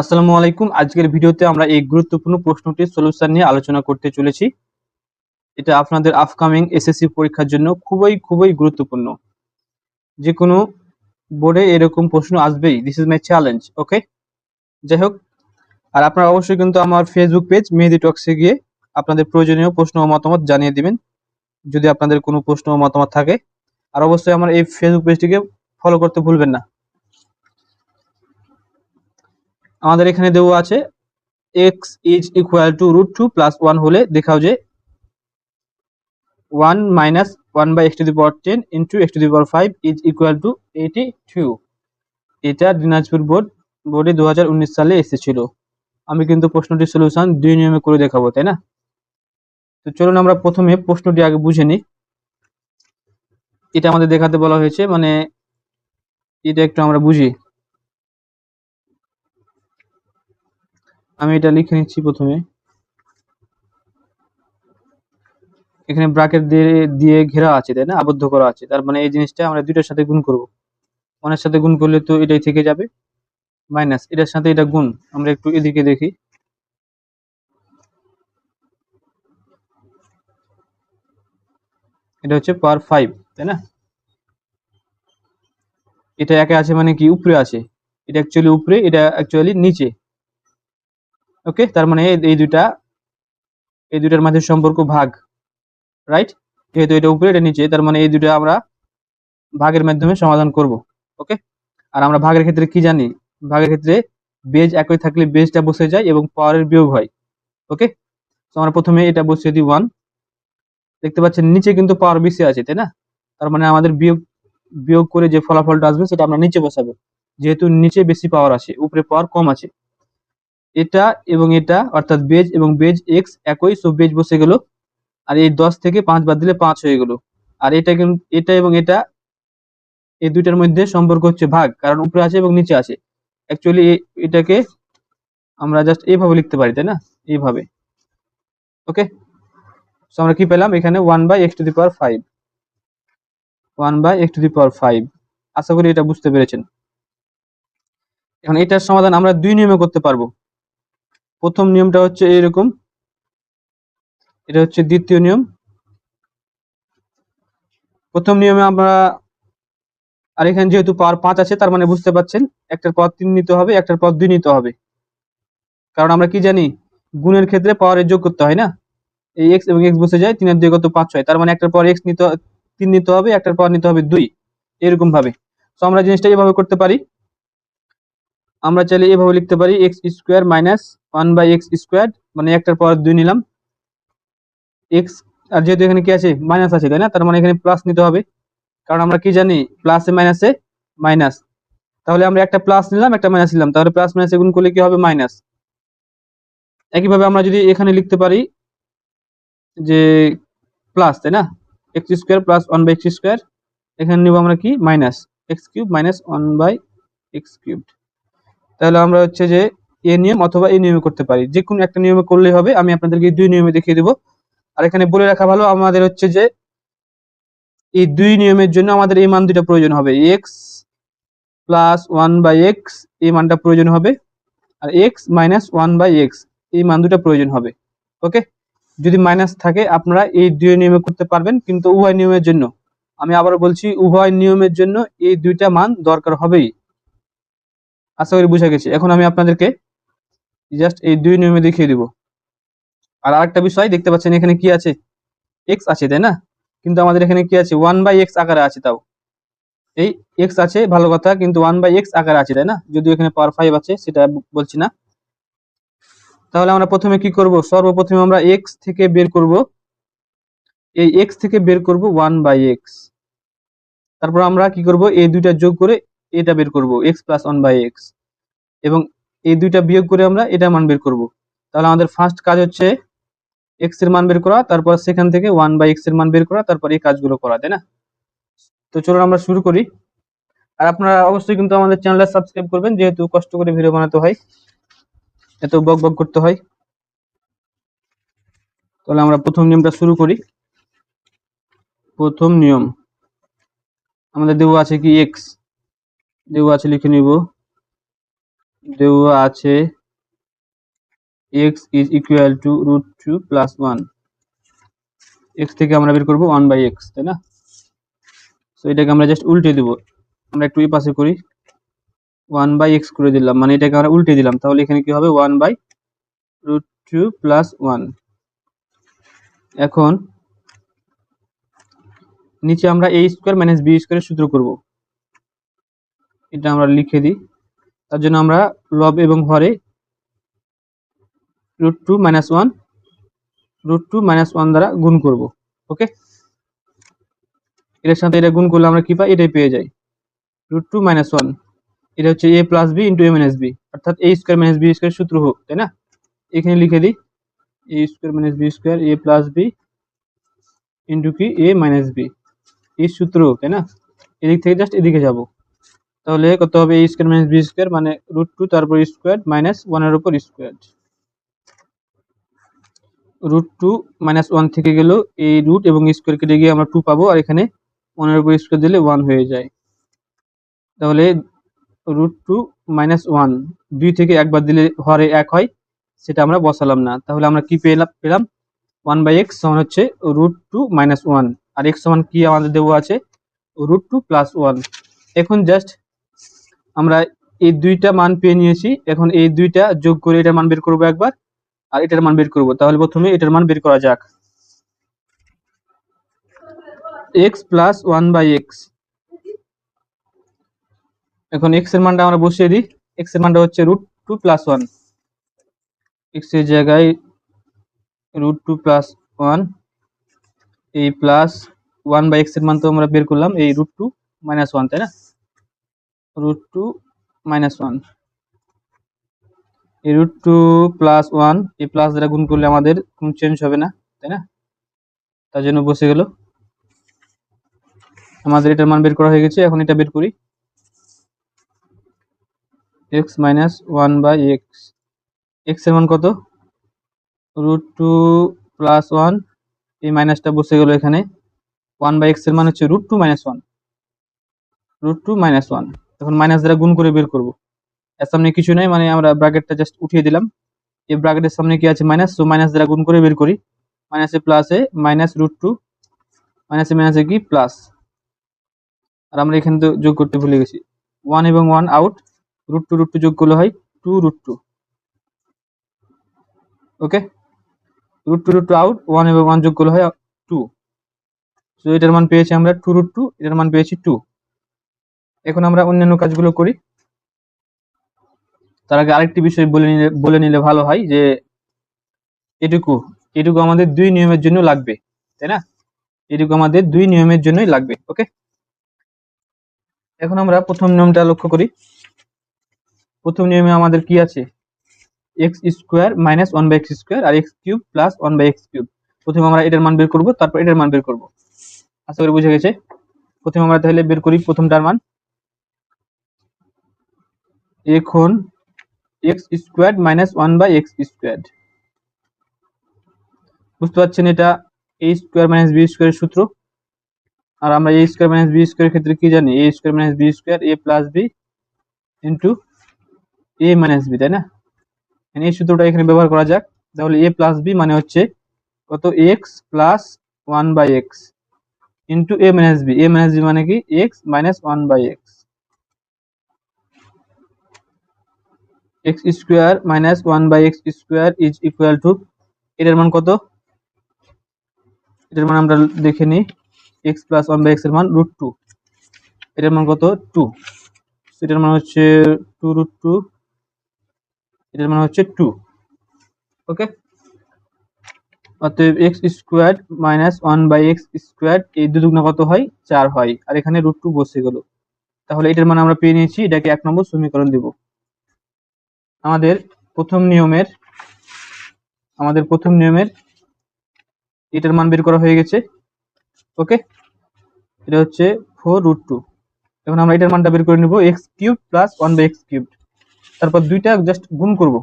আসসালামু আলাইকুম। আজকের ভিডিওতে আমরা এই গুরুত্বপূর্ণ প্রশ্নটির সলিউশন নিয়ে আলোচনা করতে চলেছি। এটা আপনাদের আপকামিং এসএসসি পরীক্ষার জন্য খুবই খুবই গুরুত্বপূর্ণ। যে কোনো বোর্ডে এরকম প্রশ্ন আসবেই। This is my challenge okay যাই হোক, আর আপনারা অবশ্যই কিন্তু আমার ফেসবুক পেজ মেহেদি টক্সে গিয়ে আপনাদের প্রয়োজনীয় প্রশ্ন ও মতামত জানিয়ে দিবেন। যদি আপনাদের কোনো প্রশ্ন ও মতামত থাকে, আর অবশ্যই আমার এই ফেসবুক পেজটিকে ফলো করতে ভুলবেন না। আমাদের এখানে দেওয়া আছে X is equal to root two plus one হলে দেখাও যে one minus one by X to the power ten into X to the power five is equal to eighty two এটা দিনাজপুর বোর্ড বোর্ডে দু সালে এসেছিল। আমি কিন্তু প্রশ্নটির সলিউশন দুই নিয়মে করে দেখাবো, তাই না? তো চলুন আমরা প্রথমে প্রশ্নটি আগে বুঝে নিই। এটা আমাদের দেখাতে বলা হয়েছে মানে এটা একটু আমরা বুঝি। আমি এটা লিখে নিচ্ছি প্রথমে। এখানে ব্রাকেট দিয়ে দিয়ে ঘেরা আছে, তাই না? আবদ্ধ করা আছে। তার মানে এই জিনিসটা আমরা দুইটার সাথে গুণ করব। ওয়ানের সাথে গুণ করলে তো এটাই থেকে যাবে। মাইনাস, এটার সাথে এটা গুণ। আমরা একটু এদিকে দেখি। এটা হচ্ছে পাওয়ার ফাইভ, তাই না? এটা একে আছে মানে কি? উপরে আছে। এটা অ্যাকচুয়ালি উপরে, এটা অ্যাকচুয়ালি নিচে। ওকে তার মানে এই- দুইটা, এই দুইটার মাঝে সম্পর্ক ভাগ রাইট যেহেতু এটা উপরে, এটা নিচে, তার মানে এই দুইটা আমরা ভাগের মাধ্যমে সমাধান করব ওকে আর আমরা ভাগের ক্ষেত্রে কি জানি? ভাগের ক্ষেত্রে বেজ একই থাকলে বেজটা বসে যায় এবং পাওয়ারের বিয়োগ হয় ওকে তো আমরা প্রথমে এটা বসিয়ে দিই ওয়ান দেখতে পাচ্ছেন নিচে কিন্তু পাওয়ার বেশি আছে, তাই না? তার মানে আমাদের বিয়োগ বিয়োগ করে যে ফলাফলটা আসবে, সেটা আমরা নিচে বসাবো, যেহেতু নিচে বেশি পাওয়ার আছে উপরে পাওয়ার কম আছে এটা এবং এটা, অর্থাৎ বেজ এবং বেজ এক্স একই সো বেজ বসে গেল। আর এই দশ থেকে পাঁচ বাদ দিলে পাঁচ হয়ে গেল। আর এটা কিন্তু, এটা এবং এটা, এই দুইটার মধ্যে সম্পর্ক হচ্ছে ভাগ, কারণ উপরে আছে এবং নিচে আছে। অ্যাকচুয়ালি এটাকে আমরা জাস্ট এইভাবে লিখতে পারি, তাই না? এইভাবে। ওকে সো আমরা কি পেলাম? এখানে one by X to the power five one by X to the power five আশা করি এটা বুঝতে পেরেছেন। এখন এটার সমাধান আমরা দুই নিয়মে করতে পারব। প্রথম নিয়মটা হচ্ছে এরকম এটা হচ্ছে দ্বিতীয় নিয়ম। প্রথম নিয়মে আমরা, আর এখানে যেহেতু পাওয়ার পাঁচ আছে, তার মানে বুঝতে পারছেন, একটার পর তিন নিতে হবে, একটার পর দুই নিতে হবে। কারণ আমরা কি জানি, গুণের ক্ষেত্রে পাওয়ারের যোগ করতে হয় না। এই এক্স এবং এক্স বসে যায়, তিনের দুই কত পাঁচ হয়, তার মানে একটার পর এক্স নিতে, তিন নিতে হবে, একটার পর নিতে হবে দুই এরকম ভাবে তো আমরা জিনিসটা এভাবে করতে পারি। আমরা চাইলে এভাবে লিখতে পারি X square minus one by X square মানে একটার পর দুই নিলাম। এক্স আর যেহেতু এখানে কি আছে? মাইনাস আছে, তাই না? তার মানে এখানে প্লাস নিতে হবে। কারণ আমরা কি জানি? প্লাসে মাইনাসে মাইনাস তাহলে আমরা একটা প্লাস নিলাম, একটা মাইনাস নিলাম। তাহলে প্লাস মাইনাসে গুণ করলে কি হবে? মাইনাস একইভাবে আমরা যদি এখানে লিখতে পারি যে প্লাস তাই না? X square plus one by X square এখানে নিব আমরা কি? Minus X cube minus one by X cube তাহলে আমরা হচ্ছে যে এ নিয়ম অথবা এই নিয়মে করতে পারি। যে কোনো একটা নিয়মে করলেই হবে, আমি আপনাদেরকে দুই নিয়মে দেখিয়ে দেবো। আর এখানে বলে রাখা ভালো, আমাদের হচ্ছে যে এই দুই নিয়মের জন্য আমাদের এই মান দুটা প্রয়োজন হবে। X plus one by X এই মানটা প্রয়োজন হবে। আর X minus one by X এই মান দুটা প্রয়োজন হবে। ওকে যদি মাইনাস থাকে, আপনারা এই দুই নিয়মে করতে পারবেন, কিন্তু উভয় নিয়মের জন্য। আমি আবার বলছি, উভয় নিয়মের জন্য এই দুইটা মান দরকার হবেই। আশা করি বুঝা গেছি। এখন আমি আপনাদেরকে জাস্ট এই দুই নিয়মে দেখিয়ে দিব। আর আরেকটা বিষয়, দেখতে পাচ্ছেন এখানে কি আছে? এক্স আছে, তাই না? কিন্তু আমাদের এখানে কি আছে? ওয়ান বাই এক্স আকারে আছে তাও। এই এক্স আছে, ভালো কথা, কিন্তু ওয়ান বাই এক্স আকারে আছে, তাই না? যদিও এখানে পাওয়ার ফাইভ আছে, সেটা বলছি না। তাহলে আমরা প্রথমে কি করব? সর্বপ্রথমে আমরা এক্স থেকে বের করব। এই এক্স থেকে বের করব ওয়ান বাই এক্স তারপর আমরা কি করব? এই দুইটা যোগ করে এটা বের করব X plus one by X এবং এই দুইটা বিয়োগ করে আমরা এটা মান বের করব। তাহলে আমাদের ফার্স্ট কাজ হচ্ছে এক্সের মান বের করা, তারপর সেখান থেকে ওয়ান বাই এক্সের মান বের করা, তারপর এই কাজগুলো করা, তাই না? তো চলুন আমরা শুরু করি। আর আপনারা অবশ্যই কিন্তু আমাদের চ্যানেলটা সাবস্ক্রাইব করবেন, যেহেতু কষ্ট করে ভিডিও বানাতে হয়। এত বক বক করতে হয়। তাহলে আমরা প্রথম নিয়মটা শুরু করি। প্রথম নিয়ম। আমাদের দেওয়া আছে কি এক্স দেওয়া আছে লিখে নিব। দেওয়া আছে। X is equal to root two plus one X থেকে আমরা বের করব ওয়ান বাই এক্স তাই না? তো এটাকে আমরা জাস্ট উল্টে দিব। আমরা একটু এই পাশে করি। ওয়ান বাই এক্স করে দিলাম। মানে এটাকে আমরা উল্টে দিলাম। তাহলে এখানে কি হবে? One by root two plus one এখন নিচে আমরা এ স্কোয়ার মাইনাস বি স্কোয়ারের সূত্র করব। এটা আমরা লিখে দিই। তার জন্য আমরা লব এবং হরে root two minus one root two minus one দ্বারা গুণ করব ওকে এটার সাথে এটা গুণ করলে আমরা কি পাই? এটাই পেয়ে যাই। রুট টু মাইনাস ওয়ান এটা হচ্ছে A plus B into A minus B অর্থাৎ A square minus B square সূত্র হোক, তাই না? এখানে লিখে দিই A square minus B square A plus B into কি? এ মাইনাস বি এই সূত্র তাই না? এদিক থেকে জাস্ট এদিকে যাব। তাহলে কত হবে A square minus B square মানে রুট টু তারপর স্কোয়ার মাইনাস ওয়ানের উপর square root two minus one থেকে গেল এই রুট এবং স্কোয়ার কেটে গিয়ে আমরা টু পাবো, আর এখানে ওয়ানের উপর স্কোয়ার দিলে ওয়ান হয়ে যায়। তাহলে রুট টু মাইনাস ওয়ান দুই থেকে একবার দিলে হরে এক হয়, সেটা আমরা বসালাম না। তাহলে আমরা কি পেলাম পেলাম? ওয়ান বাই এক্স সমান হচ্ছে রুট টু মাইনাস ওয়ান আর এক্স সমান কি আমাদের দেওয়া আছে? রুট টু প্লাস ওয়ান এখন জাস্ট আমরা এই দুইটা মান পেয়ে নিয়েছি। এখন এই দুইটা যোগ করে এটার মান বের করব একবার, আর এটার মান বের করব। তাহলে প্রথমে এটার মান বের করা যাক। X plus one by X এখন এক্সের আমরা বসিয়ে দিই। এক্সের হচ্ছে root two plus one X জায়গায় রুট টু প্লাস ওয়ান এই প্লাস ওয়ান বাই এক্সের মান তো আমরা বের করলাম, এই রুট টু মাইনাস ওয়ান তাই না? রুট টু মাইনাস ওয়ান এই রুট টু প্লাস ওয়ান এই প্লাস দ্বারা গুণ করলে আমাদের কোনো চেঞ্জ হবে না, তাই না? তার জন্য বসে গেল। আমাদের এটার মান বের করা হয়ে গেছে, এখন এটা বের করি। X minus one by X এক্সের মান কত? রুট টু প্লাস ওয়ান এই মাইনাসটা বসে গেল এখানে। ওয়ান বাই এক্সের মান হচ্ছে root two minus one root two minus one এখন মাইনাস দ্বারা গুণ করে বের করব। এর সামনে কিছু নেই মানে আমরা ব্র্যাকেটটা জাস্ট উঠিয়ে দিলাম। এই ব্র্যাকেটের সামনে কি আছে মাইনাস তো মাইনাস দ্বারা গুণ করে বের করি। মাইনাসে প্লাসে মাইনাস রুট টু মাইনাসে মাইনাসে কি? প্লাস আর আমরা এখানে তো যোগ করতে ভুলে গেছি। ওয়ান এবং one out root two root two যোগ করলে হয় two root two okay root two root two out one এবং ওয়ান যোগ করলে হয় টু তো এটার মান পেয়েছি আমরা টু রুট টু এটার মান পেয়েছি টু এখন আমরা অন্যান্য কাজগুলো করি। তার আগে আরেকটি বিষয় বলে নিলে বলে নিলে ভালো হয় যে, এটুকু এটুকু আমাদের দুই নিয়মের জন্য লাগবে, তাই না? এটুকু আমাদের দুই নিয়মের জন্যই লাগবে, ওকে? এখন আমরা প্রথম নিয়মটা লক্ষ্য করি। প্রথম নিয়মে আমাদের কি আছে? X square minus one by X square R X cube plus one by X cube প্রথমে আমরা এটার মান বের করব, তারপর এটার মান বের করব। আশা করি বুঝে গেছে? প্রথমে আমরা তাহলে বের করি প্রথমটার মান। এখন X square minus one by X square বুঝতে পারছেন এটা? এ স্কোয়ার মাইনাস বি স্কোয়ারের সূত্র। আর আমরা এ স্কোয়ার মাইনাস বি স্কোয়ারের ক্ষেত্রে কি জানি? A square minus B square A plus B into A minus B তাই না? এই সূত্রটা এখানে ব্যবহার করা যাক। তাহলে এ প্লাস বি মানে হচ্ছে কত? X plus one by X into A minus B A minus B মানে কি? X minus one by X X square minus one by X square is equal to এটার মান কত? এটার মান আমরা দেখে নিই এক্স প্লাস ওয়ান বাই এক্সের মান রুট টু এটার মান কত? টু এটার মান হচ্ছে টু রুট টু এটার মান হচ্ছে টু ওকে অতএব X square minus one by X square এই দুদুগ্ন কত হয়? চার হয়। আর এখানে রুট টু বসে গেল। তাহলে এটার মান আমরা পেয়ে নিয়েছি, এটাকে এক নম্বর সমীকরণ দিব। আমাদের প্রথম নিয়মের, আমাদের প্রথম নিয়মের এটার মান বের করা হয়ে গেছে। ওকে? এটা হচ্ছে ফোর রুট টু এখন আমরা এটার মানটা বের করে নিব X cube plus one by X cube তারপর দুইটা জাস্ট গুণ করব।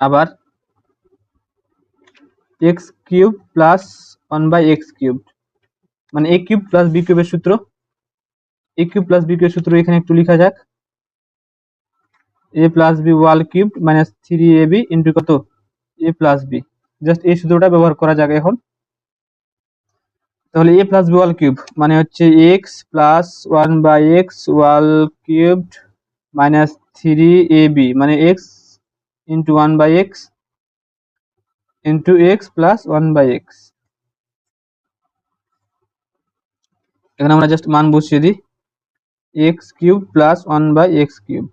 আবার X cube plus one by X cube মানে এ কিউব প্লাস বি কিউবের সূত্র। এ কিউব প্লাস বি কিউবের সূত্র এখানে একটু লেখা যাক। A plus B whole cube minus three A B into কত? এ প্লাস বি জাস্ট এই সূত্রটা ব্যবহার করা যাবে এখন। তাহলে A plus B whole cube মানে হচ্ছে X plus one by X whole cubed minus three A B মানে X into one by X into X plus one by X এখানে আমরা জাস্ট মান বসিয়ে দিই। X cube plus one by X cube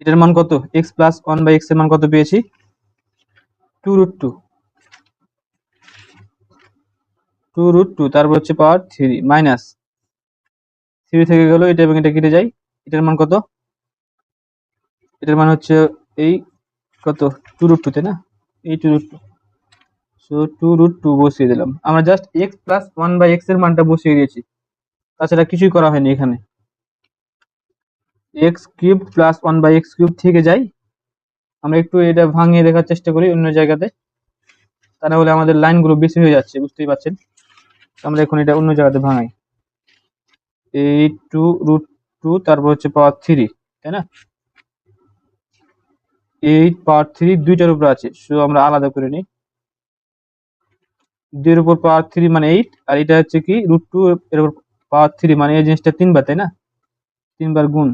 এটার মান কত? এক্স প্লাস ওয়ান বাই এক্সের মান কত পেয়েছি? Two root two two root two তারপর হচ্ছে পাওয়ার থ্রি মাইনাস থ্রি থেকে গেল, এটা এবং এটা কেটে যায়। এটার মান কত? এটার মান হচ্ছে এই কত? টু রুট টু তাই না? এই two root two so two root two বসিয়ে দিলাম। আমরা just X plus one by এক্সের মানটা বসিয়ে দিয়েছি। তাছাড়া কিছুই করা হয়নি এখানে। X cube plus one by X cube থেকে যাই, আমরা একটু এটা ভাঙিয়ে দেখার চেষ্টা করি অন্য জায়গাতে। তা না হলে আমাদের লাইনগুলো বেশি হয়ে যাচ্ছে, বুঝতেই পারছেন? আমরা এখন এটা অন্য জায়গাতে ভাঙাই। এইট টু রুট টু তারপর হচ্ছে পাওয়ার থ্রি তাই না? এইট পাওয়ার থ্রি দুইটার উপর আছে সো আমরা আলাদা করে নিই। দুইয়ের উপর পাওয়ার থ্রি মানে এইট আর এটা হচ্ছে কি রুট টু এর উপর পাওয়ার থ্রি মানে এই জিনিসটা তিনবার, তাই না? তিনবার গুণ।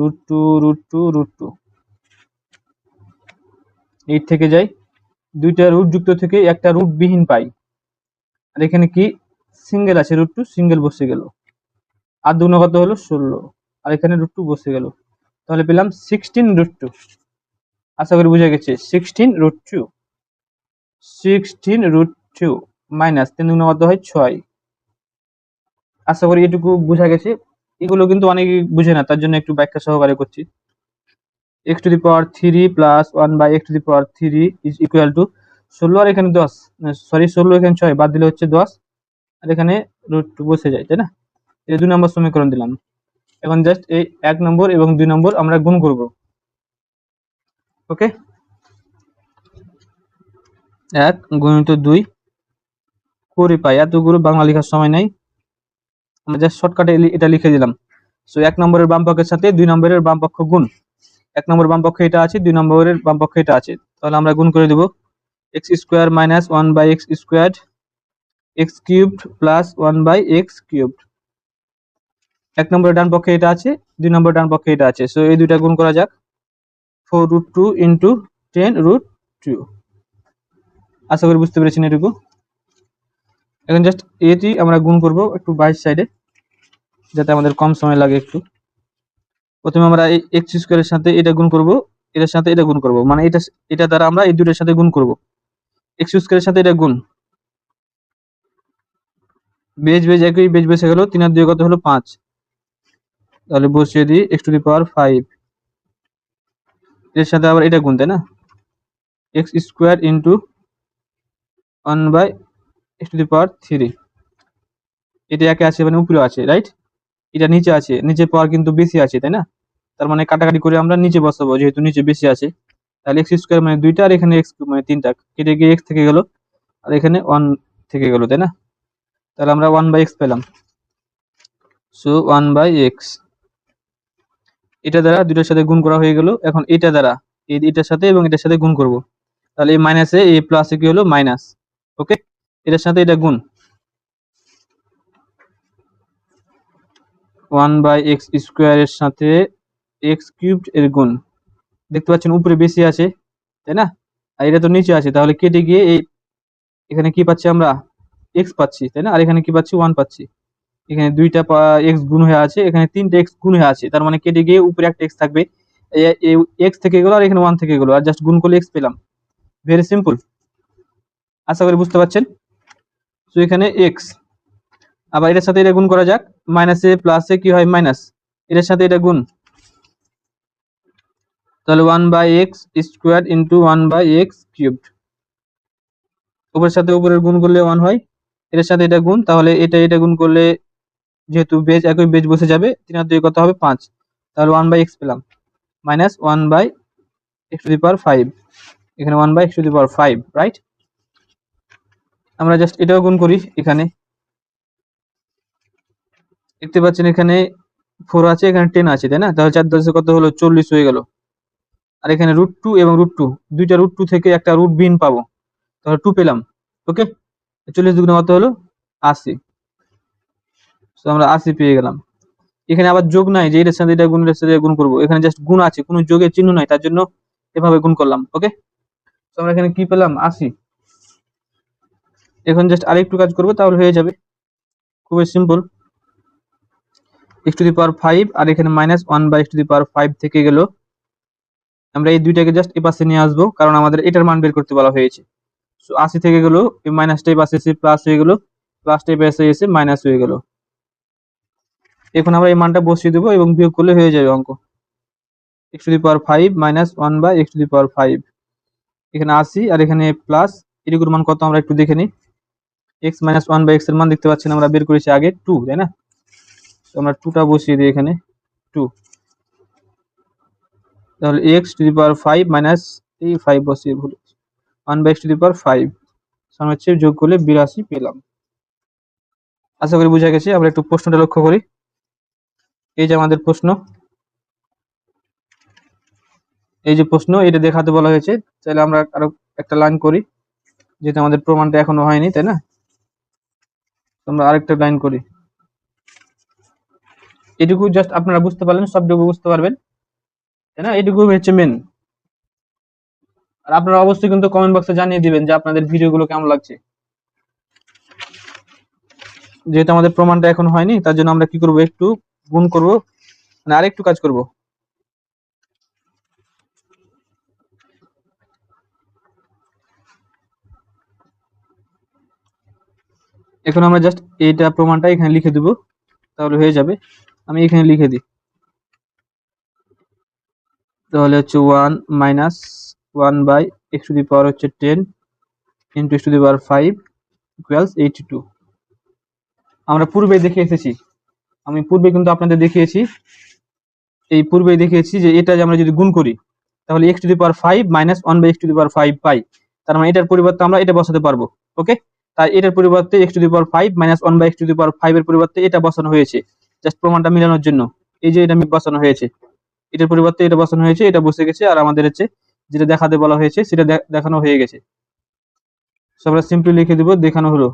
Root two root two root. Two eight থেকে যাই। দুইটা রুট যুক্ত থেকে একটা রুট বিহীন পাই। আর এখানে কি? সিঙ্গেল আছে রুট টু সিঙ্গেল বসে গেল। আর দুগুণ কত হলো? ষোলো। আর এখানে রুট টু বসে গেল। তাহলে পেলাম সিক্সটিন রুট টু আশা করি বুঝে গেছে। Sixteen root two sixteen root two minus তিন দুগুণ কত হয়? ছয়। আশা করি এটুকু বোঝা গেছে। এগুলো কিন্তু অনেকে বুঝে না, তার জন্য একটু ব্যাখ্যা সহকারে করছি। X to the power three plus one by X to the power three is equal to ষোলো আর এখানে দশ সরি ষোলো এখানে ছয়, বাদ দিলে হচ্ছে দশ। আর এখানে রুট টু বসে যায়, তাই না? এই দুই নম্বর সমীকরণ দিলাম। এখন জাস্ট এই এক নম্বর এবং দুই নম্বর আমরা গুণ করব। ওকে এক গুণিত দুই করে পাই। এতগুলো বাংলা লেখার সময় নাই। আমরা জাস্ট শর্টকাটে এটা লিখে দিলাম। সো এক নম্বরের বাম পক্ষের সাথে দুই নম্বরের বাম পক্ষ গুণ। এক নম্বর বাম পক্ষে এটা আছে, দুই নম্বরের বাম পক্ষে এটা আছে। তাহলে আমরা গুণ করে দেব। X square minus one by X square X cubed plus one by X cubed এক নম্বরের ডান পক্ষে এটা আছে, দুই নম্বর ডান পক্ষে এটা আছে। সো এই দুইটা গুণ করা যাক। Four root two into ten root two আশা করি বুঝতে পেরেছেন এটুকু। এখন জাস্ট এটি আমরা গুণ করব একটু বাইশ সাইডে যাতে আমাদের কম সময় লাগে একটু। প্রথমে আমরা এই এক্স স্কোয়ারের সাথে এটা গুণ করব, এটার সাথে এটা গুণ করব। মানে এটা এটা দ্বারা আমরা এই দুটোর সাথে গুণ করব। এক্স স্কোয়ারের সাথে এটা গুণ। বেজ বেজ একই বেজ বেসে গেল। তিন আর দুই কত হলো? পাঁচ। তাহলে বসিয়ে দিই X to the power five এর সাথে আবার এটা গুণ, তাই না? X square into one by X to the power three এটা একে আছে মানে উপরে আছে রাইট এটা নিচে আছে, নিচে পাওয়ার কিন্তু বেশি আছে, তাই না? তার মানে কাটাকাটি করে আমরা নিচে বসাবো, যেহেতু নিচে বেশি আছে। তাহলে এক্স স্কোয়ার মানে দুইটা আর এখানে এক্স মানে তিনটা, কেটে গিয়ে এক্স থেকে গেল, আর এখানে ওয়ান থেকে গেল, তাই না? তাহলে আমরা ওয়ান বাই এক্স পেলাম। সো ওয়ান বাই এক্স এটা দ্বারা দুইটার সাথে গুণ করা হয়ে গেল। এখন এটা দ্বারা এটার সাথে এবং এটার সাথে গুণ করব। তাহলে এই মাইনাসে এই প্লাসে কি হলো? মাইনাস ওকে এটার সাথে এটা গুণ। ওয়ান বাই এক্স স্কোয়ারের সাথে এক্স কিউবড এর গুণ। দেখতে পাচ্ছেন, উপরে বেশি আছে, তাই না? আর এটা তো নিচে আছে, তাহলে কেটে গিয়ে এই এখানে কি পাচ্ছি আমরা? এক্স পাচ্ছি, তাই না? আর এখানে কি পাচ্ছি? ওয়ান পাচ্ছি। এখানে দুইটা এক্স গুণ হয়ে আছে, এখানে তিনটা এক্স গুণ হয়ে আছে, তার মানে কেটে গিয়ে উপরে একটা এক্স থাকবে। এক্স থেকে গেলো আর এখানে ওয়ান থেকে গেলো, আর জাস্ট গুণ করলে এক্স পেলাম। ভেরি সিম্পল আশা করি বুঝতে পারছেন? তো এখানে এক্স। আবার এটার সাথে এটা গুণ করা যাক। মাইনাসে প্লাসে কি হয়? মাইনাস এটার সাথে এটা গুণ। তাহলে one by X square into one by X cubed উপরের সাথে উপরের গুণ করলে ওয়ান হয়। এটার সাথে এটা গুণ, তাহলে এটা এটা গুণ করলে যেহেতু বেজ একই বেজ বসে যাবে তিন আর দুই কত হবে? পাঁচ। তাহলে ওয়ান বাই এক্স পেলাম। Minus one by X to the power five এখানে one by X to the power five right আমরা জাস্ট এটাও গুণ করি এখানে। দেখতে পাচ্ছেন এখানে ফোর আছে, এখানে টেন আছে, তাই না? তাহলে চার দশে কত হলো? চল্লিশ হয়ে গেল। আর এখানে রুট টু এবং রুট টু দুইটা রুট টু থেকে একটা রুট বিন পাবো। তাহলে টু পেলাম ওকে চল্লিশ দুগুণ কত হলো? আশি। তো আমরা আশি পেয়ে গেলাম। এখানে আবার যোগ নাই, যে এটার সাথে এটা গুণের সাথে গুণ করব। এখানে জাস্ট গুণ আছে, কোনো যোগের চিহ্ন নাই, তার জন্য এভাবে গুণ করলাম ওকে তো আমরা এখানে কি পেলাম? আশি। এখন জাস্ট আরেকটু কাজ করব, তাহলে হয়ে যাবে। খুবই simple X to the power five আর এখানে minus one by X to the power five থেকে গেল। আমরা এই দুইটাকে জাস্ট এ পাশে নিয়ে আসব, কারণ আমাদের এটার মান বের করতে বলা হয়েছে। সো আশি থেকে গেল, এই মাইনাসটা পাশে এসে প্লাস হয়ে গেল প্লাসটা পাশে এসে মাইনাস হয়ে গেল। এখন আমরা এই মানটা বসিয়ে দেবো এবং বিয়োগ করলে হয়ে যাবে অঙ্ক। X to the power five minus one by X to the power five এখানে আশি আর এখানে প্লাস এটুকুর মান কত আমরা একটু দেখে নিই। এক্স মাইনাস ওয়ান বাই এক্সের মান দেখতে পাচ্ছেন, আমরা বের করেছি আগে টু তাই না? আমরা টুটা বসিয়ে দিই এখানে টু তাহলে X to the power five minus এই ফাইভ বসিয়ে ভুল one by X to the power five সামনে হচ্ছে যোগ করলে বিরাশি পেলাম। আশা করি বোঝা গেছে, আমরা একটু প্রশ্নটা লক্ষ্য করি। এই যে আমাদের প্রশ্ন, এই যে প্রশ্ন, এটা দেখাতে বলা হয়েছে, তাহলে আমরা আরও একটা লাইন করি, যেহেতু আমাদের প্রমাণটা এখনও হয়নি, তাই না? আমরা আরেকটা লাইন করি। এটুকু জাস্ট আপনারা বুঝতে পারলেন, সবটুকু বুঝতে পারবেন। তাই না? এটুকু হচ্ছে মেন আর আপনারা অবশ্যই কিন্তু কমেন্ট বক্সে জানিয়ে দিবেন যে আপনাদের ভিডিওগুলো কেমন লাগছে। যেহেতু আমাদের প্রমাণটা এখন হয়নি, তার জন্য আমরা কি করব? একটু গুণ করব মানে আরেকটু কাজ করব। এখন আমরা জাস্ট এইটা প্রমাণটা এখানে লিখে দেব, তাহলে হয়ে যাবে। আমি এখানে লিখে দিই। তাহলে হচ্ছে one minus one by X to the power হচ্ছে ten into X to the power five equals eighty two আমরা পূর্বে দেখে এসেছি। আমি পূর্বে কিন্তু আপনাদের দেখিয়েছি। এই পূর্বে দেখিয়েছি যে এটা যে আমরা যদি গুণ করি, তাহলে X to the power five minus one by X to the power five পাই তার মানে এটার পরিবর্তে আমরা এটা বসাতে পারব ওকে তাই এটার পরিবর্তে x to the power five minus one by x to the power five এর পরিবর্তে এটা বসানো হয়েছে। জাস্ট প্রমাণটা মিলানোর জন্য। এই যে এটা বসানো হয়েছে। এটার পরিবর্তে এটা বসানো হয়েছে, এটা বসে গেছে, আর আমাদের হচ্ছে যেটা দেখাতে বলা হয়েছে সেটা দেখানো হয়ে গেছে। আমরা সিম্পলি লিখে দিব, দেখানো হলো।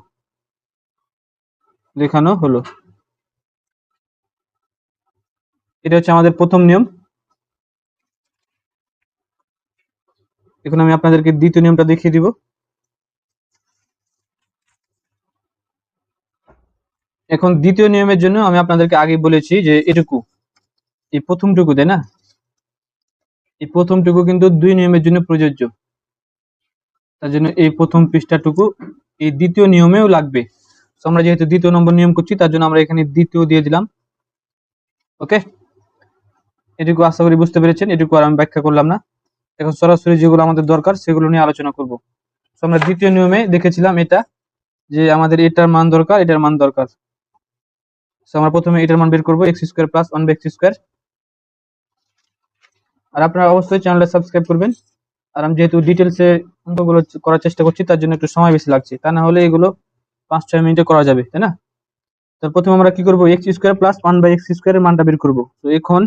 দেখানো হলো। এটা হচ্ছে আমাদের প্রথম নিয়ম। এখন আমি আপনাদেরকে দ্বিতীয় নিয়মটা দেখিয়ে দিব। এখন দ্বিতীয় নিয়মের জন্য আমি আপনাদেরকে আগে বলেছি যে এটুকু। এই প্রথমটুকু, তাই না? এই প্রথমটুকু কিন্তু দুই নিয়মের জন্য প্রযোজ্য। তার জন্য এই প্রথম পৃষ্ঠাটুকু এই দ্বিতীয় নিয়মেও লাগবে। আমরা যেহেতু দ্বিতীয় নম্বর নিয়ম করছি, তার জন্য আমরা এখানে দ্বিতীয় দিয়ে দিলাম। ওকে এটুকু আশা করি বুঝতে পেরেছেন, এটুকু আর আমি ব্যাখ্যা করলাম না। এখন সরাসরি যেগুলো আমাদের দরকার, সেগুলো নিয়ে আলোচনা করব। আমরা দ্বিতীয় নিয়মে দেখেছিলাম এটা, যে আমাদের এটার মান দরকার, এটার মান দরকার। আমরা প্রথমে এটার মান বের করব x square plus one by x square আর আপনারা অবশ্যই চ্যানেলটা সাবস্ক্রাইব করবেন। আর আমি যেহেতু ডিটেলসে অঙ্কগুলো করার চেষ্টা করছি, তার জন্য একটু সময় বেশি লাগছে। তা না হলে এগুলো পাঁচ ছয় মিনিটে করা যাবে, তাই না? তো প্রথমে আমরা কি করব x square plus one by x স্কোয়ারের মানটা বের করব। তো এখন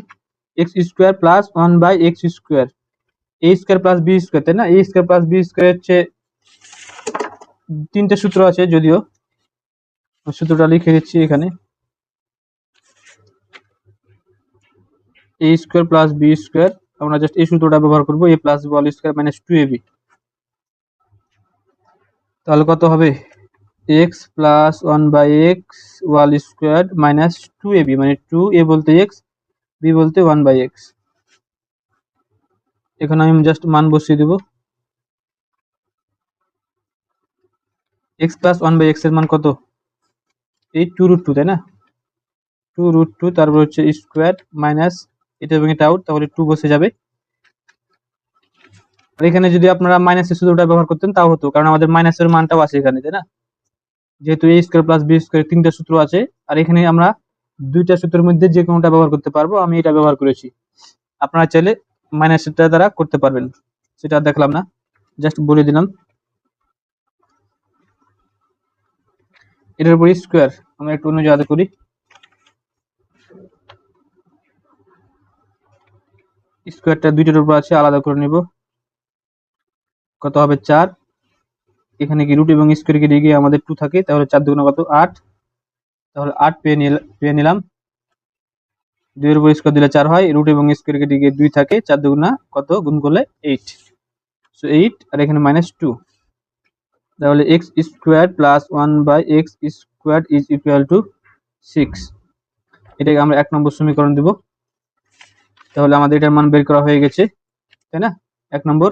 x square plus one by x square a square plus b square তাই না? A square plus b square হচ্ছে তিনটে সূত্র আছে যদিও। সূত্রটা লিখে দিচ্ছি এখানে। A square plus b square আমরা জাস্ট এই সূত্রটা ব্যবহার করব a plus b all square minus two a b তাহলে কত হবে? X plus one by x whole square minus two a b মানে টু এ বলতে এক্স বি বলতে ওয়ান বাই এক্স এখানে আমি জাস্ট মান বসিয়ে দেব। এক্স প্লাস ওয়ান বাই এক্সের মান কত? এই টু রুট টু তাই না? টু রুট টু তারপর হচ্ছে স্কোয়ার মাইনাস এটা এবং এটা আউট তাহলে টু বসে যাবে। আর এখানে যদি আপনারা মাইনাসের সূত্রটা ব্যবহার করতেন, তাও হতো, কারণ আমাদের মাইনাসের মানটাও আছে এখানে, তাই না? যেহেতু a square plus b square তিনটা সূত্র আছে, আর এখানে আমরা দুইটা সূত্রের মধ্যে যে কোনোটা ব্যবহার করতে পারব, আমি এটা ব্যবহার করেছি। আপনারা চাইলে মাইনাসেরটা দ্বারা করতে পারবেন, সেটা দেখলাম না জাস্ট বলে দিলাম। এটার উপর স্কোয়ার আমরা একটু অন্য জায়গাতে করি। স্কোয়ারটা দুইটার উপর আছে, আলাদা করে নিব। কত হবে চার? এখানে কি রুট এবং স্কোয়ার কেটে গিয়ে আমাদের টু থাকে, তাহলে চার দুগুণ কত? আট। তাহলে আট পেয়ে নিল, পেয়ে নিলাম। দুইয়ের উপর স্কোয়ার দিলে চার হয় রুট এবং স্কোয়ার কেটে গিয়ে দুই থাকে, চার দুগুণা কত? গুণ করলে এইট সো এইট আর এখানে মাইনাস টু তাহলে x square plus one by x square is equal to six এটাকে আমরা এক নম্বর সমীকরণ দেব। তাহলে আমাদের এটার মান বের করা হয়ে গেছে, তাই না? এক নম্বর।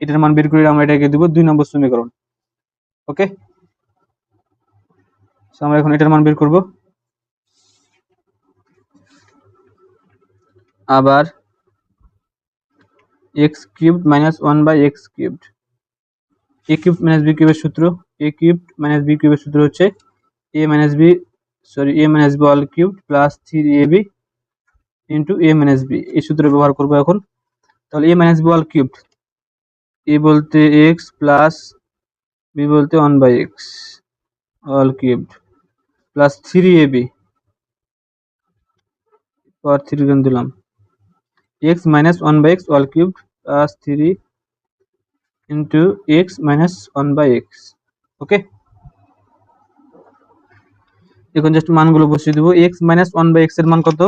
এটার মান বের করে আমরা এটাকে দেব দুই নম্বর সমীকরণ ওকে আমরা এখন এটার মান বের করব। আবার x cubed minus one by x cubed a cube minus b কিউবের সূত্র এ কিউবড মাইনাস বি কিউবের সূত্র হচ্ছে a minus b sorry a minus b all cubed plus three a b into a minus b এই সূত্র ব্যবহার করব এখন। তাহলে a minus b all cubed a বলতে এক্স প্লাস বি বলতে one by x all cubed plus three a b power three গুণ দিলাম। X minus one by x all cubed plus three into x minus one by x okay এখন just মানগুলো বসিয়ে দেবো। X minus one by এক্সের মান কত?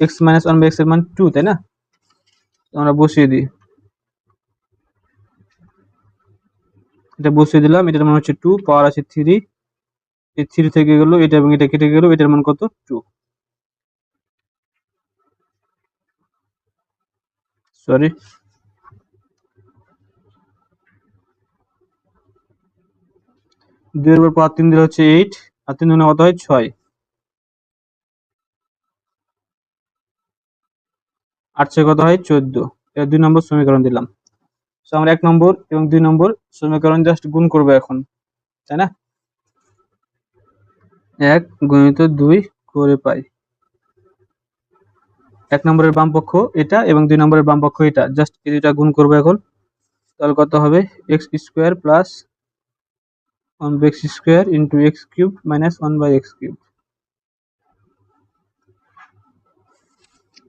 X minus one by এক্সের মান টু তাই না? আমরা বসিয়ে দিই। এটা বসিয়ে দিলাম, এটার মান হচ্ছে টু পাওয়ার আছে থ্রি এই থ্রি থেকে গেলো, এটা এবং এটা কেটে গেলো, এটার মান কত? টু সরি দুইয়ের উপর পাওয়ার তিন দিলে হচ্ছে এইট আর তিন দুগুণে কত হয়? ছয়। আট ছয় কত হয়? চোদ্দ। এটা দুই নম্বর সমীকরণ দিলাম। আমরা এক নম্বর এবং দুই নম্বর সমীকরণ জাস্ট গুণ করব এখন। তাই না? এক গুণিত দুই করে পাই। এক নম্বরের বাম পক্ষ এটা এবং দুই নম্বরের বাম পক্ষ এটা। জাস্ট এই গুণ করব এখন। তাহলে কত হবে? X square plus one by x square into x cube minus one by x cube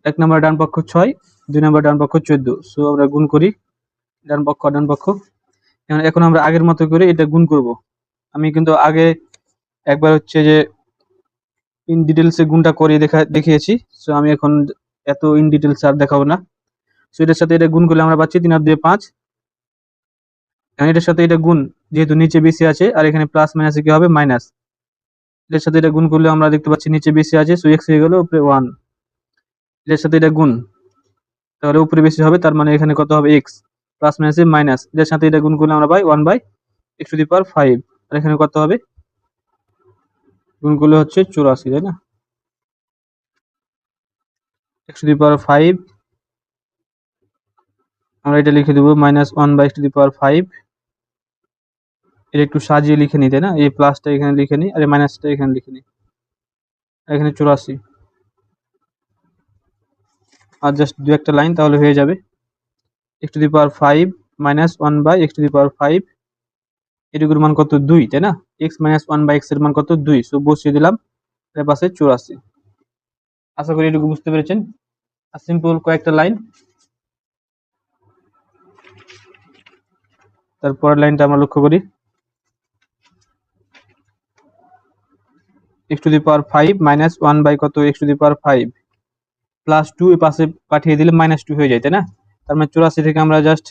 এক নম্বর ডান পক্ষ ছয়, দুই নম্বর ডান পক্ষ চোদ্দ। সো আমরা গুণ করি, ডান পক্ষ ডান পক্ষ। এখন এখন আমরা আগের মতো করে এটা গুণ করব। আমি কিন্তু আগে একবার হচ্ছে যে ইন ডিটেলসে গুণটা করে দেখা, দেখিয়েছি। সো আমি এখন এত ইন ডিটেলস আর দেখাবো না। সো এটার সাথে এটা গুণ করলে আমরা পাচ্ছি তিন আর দুই পাঁচ। এখন এটার সাথে এটা গুণ, যেহেতু নিচে বেশি আছে, আর এখানে প্লাস মাইনাসে কি হবে? মাইনাস এটার সাথে এটা গুণ করলে আমরা দেখতে পাচ্ছি নিচে বেশি আছে, সো এক্স হয়ে গেল উপরে ওয়ান এটার সাথে এটা গুণ। তাহলে উপরে বেশি হবে, তার মানে এখানে কত হবে? এক্স প্লাস মাইনাসে মাইনাস এটার সাথে এটা গুণ করলে আমরা পাই one by x to the power five আর এখানে কত হবে? গুণ করলে হচ্ছে চুরাশি, তাই না? X to the power five আমরা এটা লিখে দেবো minus one by x to the power five এটা একটু সাজিয়ে লিখে নিই, তাই না? এই প্লাসটা এখানে লিখে নিই, আর এই মাইনাসটা এখানে লিখে নিই। এখানে চুরাশি। আর জাস্ট দু একটা লাইন তাহলে হয়ে যাবে। X to the power five minus one by x to the power five এটুকুর মান কত? দুই, তাই না? এক্স মাইনাস ওয়ান বাই এক্সের মান কত? দুই সো বসিয়ে দিলাম, এর পাশে চুরাশি। আশা করি এটুকু বুঝতে পেরেছেন। আর সিম্পল কয়েকটা লাইন তারপরের লাইনটা আমরা লক্ষ্য করি। X to the power five minus one by কত? X to the power five plus two এ পাশে পাঠিয়ে দিলে মাইনাস টু হয়ে যায়, তাই না? তার মানে চুরাশি থেকে আমরা জাস্ট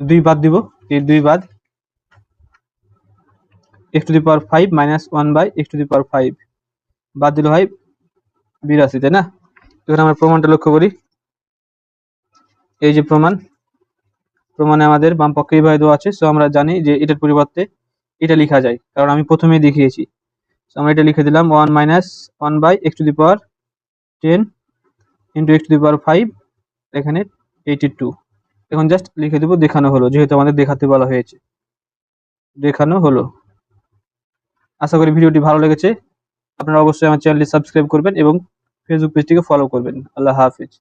দুই বাদ দিব, এই দুই বাদ। X to the power five minus one by x to the power five বাদ দিলে হয় বিরাশি, তাই না? এখানে আমরা প্রমাণটা লক্ষ্য করি। এই যে প্রমাণ, প্রমাণে আমাদের বাম পক্ষে এইভাবে দেওয়া আছে। সো আমরা জানি যে এটার পরিবর্তে এটা লেখা যায়, কারণ আমি প্রথমেই দেখিয়েছি। সো আমরা এটা লিখে দিলাম one minus one by x to the power ten into x to the power five এখানে এইটি টু এখন জাস্ট লিখে দেবো দেখানো হলো, যেহেতু আমাদের দেখাতে বলা হয়েছে। দেখানো হলো। আশা করি ভিডিওটি ভালো লেগেছে। আপনারা অবশ্যই আমার চ্যানেলটি সাবস্ক্রাইব করবেন এবং ফেসবুক পেজটিকে ফলো করবেন। আল্লাহ হাফিজ।